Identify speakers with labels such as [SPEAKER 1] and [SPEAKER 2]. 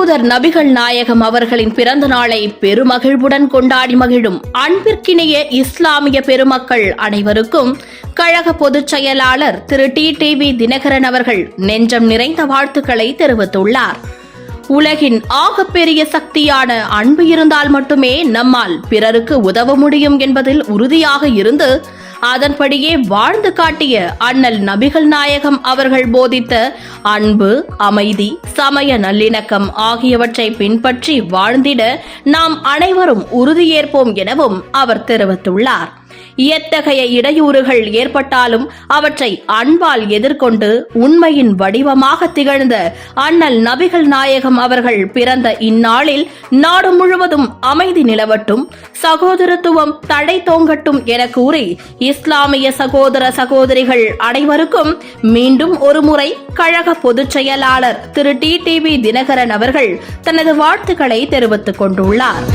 [SPEAKER 1] அன்னவர் நபிகள் நாயகம் அவர்களின் பிறந்த நாளை பெருமகிழ்வுடன் கொண்டாடி மகிழும் அன்பிற்கிணைய இஸ்லாமிய பெருமக்கள் அனைவருக்கும் கழக பொதுச் செயலாளர் திரு டி டிவி தினகரன் அவர்கள் நெஞ்சம் நிறைந்த வாழ்த்துக்களை தெரிவித்துள்ளார். உலகின் ஆகப்பெரிய சக்தியான அன்பு இருந்தால் மட்டுமே நம்மால் பிறருக்கு உதவ முடியும் என்பதில் உறுதியாக இருந்து அதன்படியே வாழ்ந்து காட்டிய அண்ணல் நபிகள் நாயகம் அவர்கள் போதித்த அன்பு அமைதி சமய நல்லிணக்கம் ஆகியவற்றை பின்பற்றி வாழ்ந்திட நாம் அனைவரும் உறுதியேற்போம் எனவும் அவர் தெரிவித்துள்ளார். எத்தகைய இடையூறுகள் ஏற்பட்டாலும் அவற்றை அன்பால் எதிர்கொண்டு உண்மையின் வடிவமாக திகழ்ந்த அண்ணல் நபிகள் நாயகம் அவர்கள் பிறந்த இந்நாளில் நாடு முழுவதும் அமைதி நிலவட்டும் சகோதரத்துவம் தடை தோங்கட்டும் என கூறி இஸ்லாமிய சகோதர சகோதரிகள் அனைவருக்கும் மீண்டும் ஒருமுறை கழக பொதுச் செயலாளர் திரு டி டிவி தினகரன் அவர்கள் தனது வாழ்த்துக்களை தெரிவித்துக் கொண்டுள்ளார்.